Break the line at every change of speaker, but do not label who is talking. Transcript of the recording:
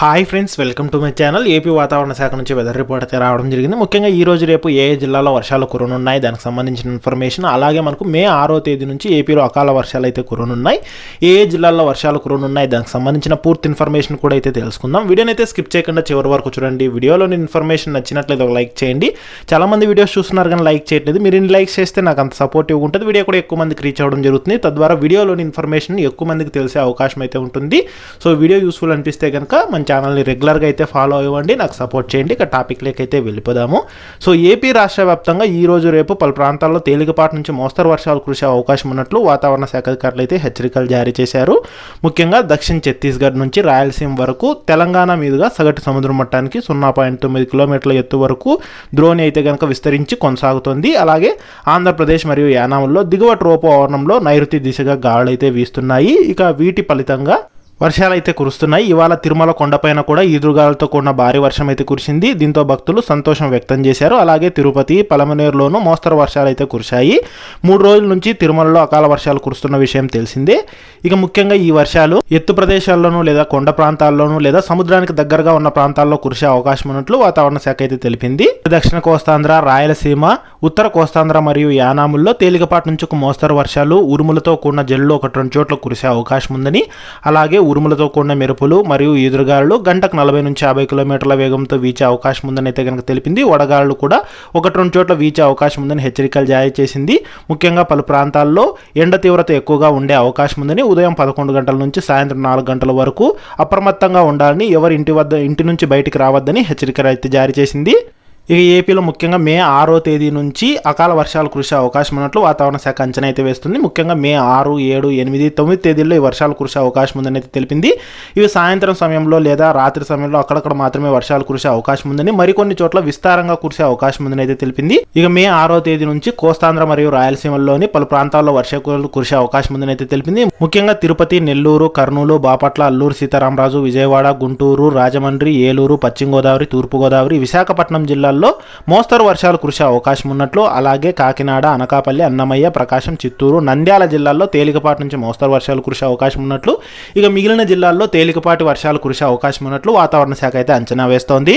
Hi friends welcome to my channel AP వాతావరణ శాఖ నుంచి వెదర్ రిపోర్ట్ అయితే రావడం జరిగింది. ముఖ్యంగా ఈ రోజు రేపు ఏ జిల్లాలో వర్షాలు కురనున్నాయి దానికి సంబంధించిన ఇన్ఫర్మేషన్ అలాగే మనకు మే ఆరో తేదీ నుంచి ఏపీలో అకాల వర్షాలు అయితే కురనున్నాయి. ఏ ఏ జిల్లాల్లో వర్షాలు కురనున్నాయి దానికి సంబంధించిన పూర్తి ఇన్ఫర్మేషన్ కూడా అయితే తెలుసుకుందాం. వీడియోని అయితే స్కిప్ చేయకుండా చివరి వరకు చూడండి. వీడియోలోని ఇన్ఫర్మేషన్ నచ్చినట్లయితే ఒక లైక్ చేయండి. చాలా మంది వీడియోస్ చూస్తున్నారు కానీ లైక్ చేయట్లేదు. మీరు ఇన్ని లైక్స్ చేస్తే నాకు అంత సపోర్టివ్ ఉంటుంది. వీడియో కూడా ఎక్కువ మందికి రీచ్ అవ్వడం జరుగుతుంది. తద్వారా వీడియోలోని ఇన్ఫర్మేషన్ ఎక్కువ మందికి తెలిసే అవకాశం అయితే ఉంటుంది. సో వీడియో యూస్ఫుల్ అనిపిస్తే కనుక మంచి ఛానల్ని రెగ్యులర్గా అయితే ఫాలో అవ్వండి నాకు సపోర్ట్ చేయండి. ఇక టాపిక్ అయితే వెళ్ళిపోదాము. సో ఏపీ రాష్ట్ర వ్యాప్తంగా ఈ రోజు రేపు పలు ప్రాంతాల్లో తేలికపాటి నుంచి మోస్తరు వర్షాలు కురిసే అవకాశం ఉన్నట్లు వాతావరణ శాఖ అధికారులు అయితే హెచ్చరికలు జారీ చేశారు. ముఖ్యంగా దక్షిణ ఛత్తీస్గఢ్ నుంచి రాయలసీమ వరకు తెలంగాణ మీదుగా సగటు సముద్ర మట్టానికి సున్నా పాయింట్ తొమ్మిది కిలోమీటర్ల ఎత్తు వరకు ద్రోణి అయితే కనుక విస్తరించి కొనసాగుతోంది. అలాగే ఆంధ్రప్రదేశ్ మరియు యానాముల్లో దిగువ ట్రోపో ఆవరణంలో నైరుతి దిశగా గాలులు అయితే వీస్తున్నాయి. ఇక వీటి ఫలితంగా వర్షాలు అయితే కురుస్తున్నాయి. ఇవాళ తిరుమల కొండపైన కూడా ఈదురుగాలతో కూడిన భారీ వర్షం అయితే కురిసింది. దీంతో భక్తులు సంతోషం వ్యక్తం చేశారు. అలాగే తిరుపతి పలమనేరులోనూ మోస్తరు వర్షాలు అయితే కురిశాయి. మూడు రోజుల నుంచి తిరుమలలో అకాల వర్షాలు కురుస్తున్న విషయం తెలిసిందే. ఇక ముఖ్యంగా ఈ వర్షాలు ఎత్తు ప్రదేశాల్లోనూ లేదా కొండ ప్రాంతాల్లోనూ లేదా సముద్రానికి దగ్గరగా ఉన్న ప్రాంతాల్లో కురిసే అవకాశం ఉన్నట్లు వాతావరణ శాఖ అయితే తెలిపింది. దక్షిణ కోస్తాంధ్ర రాయలసీమ ఉత్తర కోస్తాంధ్ర మరియు యానాముల్లో తేలికపాటి నుంచి ఒక మోస్తరు వర్షాలు ఉరుములతో కూడిన జల్లు ఒకటి రెండు చోట్ల కురిసే అవకాశం ఉందని అలాగే ఉరుములతో కూడిన మెరుపులు మరియు ఈదురుగాలు గంటకు నలభై నుంచి యాభై కిలోమీటర్ల వేగంతో వీచే అవకాశం ఉందని అయితే కనుక తెలిపింది. వడగాళ్ళు కూడా ఒకటి రెండు చోట్ల వీచే అవకాశం ఉందని హెచ్చరికలు జారీ చేసింది. ముఖ్యంగా పలు ప్రాంతాల్లో ఎండ తీవ్రత ఎక్కువగా ఉండే అవకాశం ఉందని ఉదయం పదకొండు గంటల నుంచి సాయంత్రం నాలుగు గంటల వరకు అప్రమత్తంగా ఉండాలని ఎవరి ఇంటి వద్ద ఇంటి నుంచి బయటికి రావద్దని హెచ్చరికలు అయితే జారీ చేసింది. ఇక ఏపీలో ముఖ్యంగా మే ఆరో తేదీ నుంచి అకాల వర్షాలు కురిసే అవకాశం ఉన్నట్లు వాతావరణ శాఖ అంచనా అయితే వేస్తుంది. ముఖ్యంగా మే ఆరు ఏడు ఎనిమిది తొమ్మిది తేదీల్లో ఈ వర్షాలు కురిసే అవకాశం ఉందని అయితే తెలిపింది. ఇవి సాయంత్రం సమయంలో లేదా రాత్రి సమయంలో అక్కడక్కడ మాత్రమే వర్షాలు కురిసే అవకాశం ఉందని మరికొన్ని చోట్ల విస్తారంగా కురిసే అవకాశం ఉందని అయితే తెలిపింది. ఇక మే ఆరో తేదీ నుంచి కోస్తాంధ్ర మరియు రాయలసీమలోని పలు ప్రాంతాల్లో వర్షాలు కురిసే అవకాశం ఉందని అయితే తెలిపింది. ముఖ్యంగా తిరుపతి నెల్లూరు కర్నూలు బాపట్ల అల్లూరు సీతారామరాజు విజయవాడ గుంటూరు రాజమండ్రి ఏలూరు పశ్చిమ గోదావరి తూర్పుగోదావరి విశాఖపట్నం జిల్లా జిల్లాల్లో మోస్తరు వర్షాలు కురిసే అవకాశం ఉన్నట్లు అలాగే కాకినాడ అనకాపల్లి అన్నమయ్య ప్రకాశం చిత్తూరు నంద్యాల జిల్లాల్లో తేలికపాటి నుంచి మోస్తరు వర్షాలు కురిసే అవకాశం ఉన్నట్లు ఇక మిగిలిన జిల్లాల్లో తేలికపాటి వర్షాలు కురిసే అవకాశం ఉన్నట్లు వాతావరణ శాఖ అయితే అంచనా వేస్తోంది.